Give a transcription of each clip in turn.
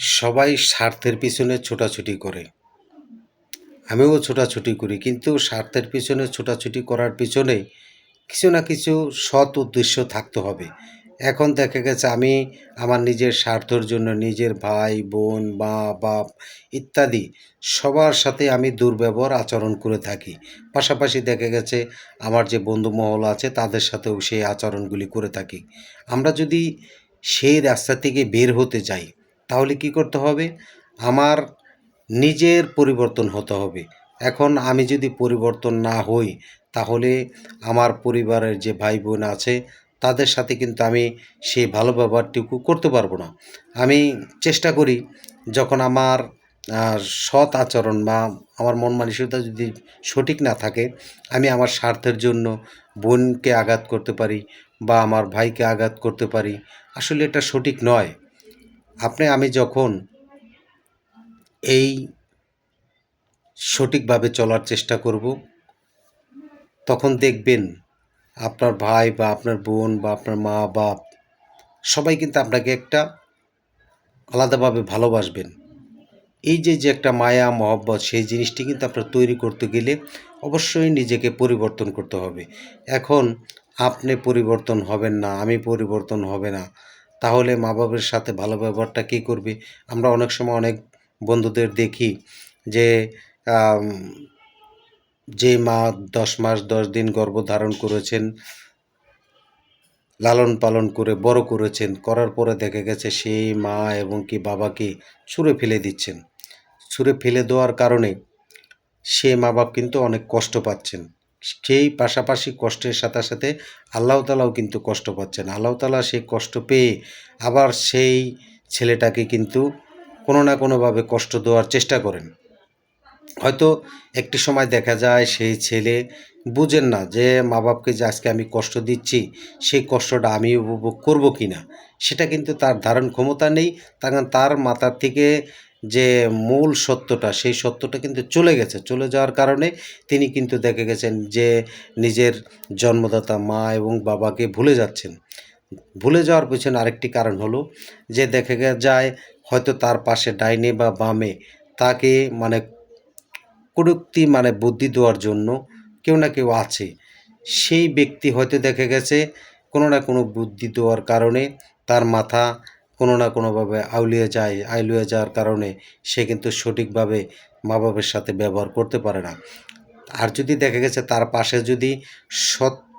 সবাই স্বার্থের পিছনে ছোটাছুটি করে। আমিও ছোটাছুটি করি, কিন্তু স্বার্থের পিছনে ছোটাছুটি করার পিছনে কিছু না কিছু সৎ উদ্দেশ্য থাকতে হবে। এখন দেখা গেছে আমি আমার নিজের স্বার্থর জন্য নিজের ভাই, বোন, মা, বাপ ইত্যাদি সবার সাথে আমি দুর্ব্যবহার আচরণ করে থাকি। পাশাপাশি দেখা গেছে আমার যে বন্ধু মহল আছে তাদের সাথেও সেই আচরণগুলি করে থাকি। আমরা যদি সেই রাস্তা থেকে বের হতে যাই তাহলে কি করতে হবে? আমার নিজের পরিবর্তন হতে হবে। এখন আমি যদি পরিবর্তন না হই, তাহলে আমার পরিবারের যে ভাই বোন আছে, তাদের সাথে কিন্তু আমি সেই ভালো ব্যবহারটুকু করতে পারব না। আমি চেষ্টা করি, যখন আমার সৎ আচরণ বা আমার মন মানসিকতা যদি সঠিক না থাকে, আমি আমার স্বার্থের জন্য বোনকে আঘাত করতে পারি বা আমার ভাইকে আঘাত করতে পারি। আসলে এটা সঠিক নয়। আপনি, আমি যখন এই সঠিকভাবে চলার চেষ্টা করব, তখন দেখবেন আপনার ভাই বা আপনার বোন বা আপনার মা বাপ সবাই কিন্তু আপনাকে একটা আলাদাভাবে ভালোবাসবেন। এই যে যে একটা মায়া, মহব্বত, সেই জিনিসটি কিন্তু আপনার তৈরি করতে গেলে অবশ্যই নিজেকে পরিবর্তন করতে হবে। এখন আপনি পরিবর্তন হবেন না, আমি পরিবর্তন হবে না। তাহলে মা বাবার সাথে ভালো ব্যবহারটা কী করবে? আমরা অনেক সময় অনেক বন্ধুদের দেখি যে যে মা দশ মাস দশ দিন গর্ভধারণ করেছেন, লালন পালন করে বড় করেছেন, করার পরে দেখা গেছে সেই মা এবং কি বাবাকে ছুঁড়ে ফেলে দিচ্ছেন। ছুঁড়ে ফেলে দেওয়ার কারণে সে মা বাপ কিন্তু অনেক কষ্ট পাচ্ছেন। সেই পাশাপাশি কষ্টের সাথে সাথে আল্লাহ তালাও কিন্তু কষ্ট পাচ্ছেন। আল্লাহ তালা সেই কষ্ট পেয়ে আবার সেই ছেলেটাকে কিন্তু কোনো না কোনোভাবে কষ্ট দেওয়ার চেষ্টা করেন। হয়তো একটি সময় দেখা যায় সেই ছেলে বুঝেন না যে মা বাপকে যে আজকে আমি কষ্ট দিচ্ছি, সেই কষ্টটা আমি উপভোগ করব কি না সেটা কিন্তু তার ধারণ ক্ষমতা নেই। তখন তার মাথার থেকে যে মূল সত্যটা, সেই সত্যটা কিন্তু চলে গেছে। চলে যাওয়ার কারণে তিনি কিন্তু দেখে গেছেন যে নিজের জন্মদাতা মা এবং বাবাকে ভুলে যাচ্ছেন। ভুলে যাওয়ার পেছনে আরেকটি কারণ হলো যে দেখে যায় হয়তো তার পাশে ডাইনে বা বামে তাকে মানে কুড়ুক্তি মানে বুদ্ধি দেওয়ার জন্য কেউ না কেউ আছে। সেই ব্যক্তি হয়তো দেখে গেছে কোনো না কোনো বুদ্ধি দেওয়ার কারণে তার মাথা কোনো না কোনোভাবে আউলিয়ে যায় আউলিয়ে যাওয়ার কারণে সে কিন্তু সঠিকভাবে মা বাবার সাথে ব্যবহার করতে পারে না। আর যদি দেখা গেছে তার পাশে যদি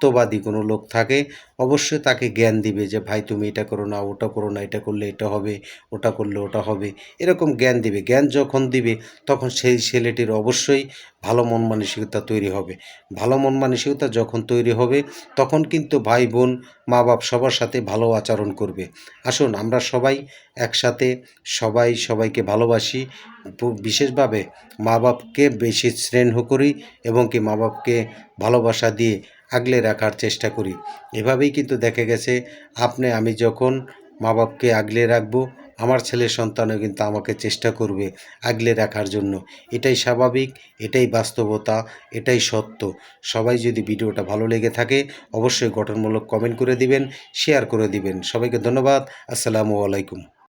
সত্যবাদী কোনো লোক থাকে, অবশ্যই তাকে জ্ঞান দিবে যে, ভাই, তুমি এটা করো না, ওটা করো না, এটা করলে এটা হবে, ওটা করলে ওটা হবে। এরকম জ্ঞান দিবে। জ্ঞান যখন দিবে, তখন সেই ছেলেটির অবশ্যই ভালো মন মানসিকতা তৈরি হবে। ভালো মন মানসিকতা যখন তৈরি হবে, তখন কিন্তু ভাই, বোন মা বাপ সবার সাথে ভালো আচরণ করবে। আসুন, আমরা সবাই একসাথে সবাই সবাইকে ভালোবাসি। বিশেষভাবে মা বাপকে বেশি স্নেহ করি এবং কি মা বাপকে ভালোবাসা দিয়ে আগলে রাখার চেষ্টা করি। এভাবেই কিন্তু দেখা গেছে, আপনি, আমি যখন মা বাপকে আগলে রাখব, আমার ছেলের সন্তানও কিন্তু আমাকে চেষ্টা করবে আগলে রাখার জন্য। এটাই স্বাভাবিক, এটাই বাস্তবতা, এটাই সত্য। সবাই যদি ভিডিওটা ভালো লেগে থাকে, অবশ্যই গঠনমূলক কমেন্ট করে দিবেন, শেয়ার করে দিবেন। সবাইকে ধন্যবাদ, আসসালামু আলাইকুম।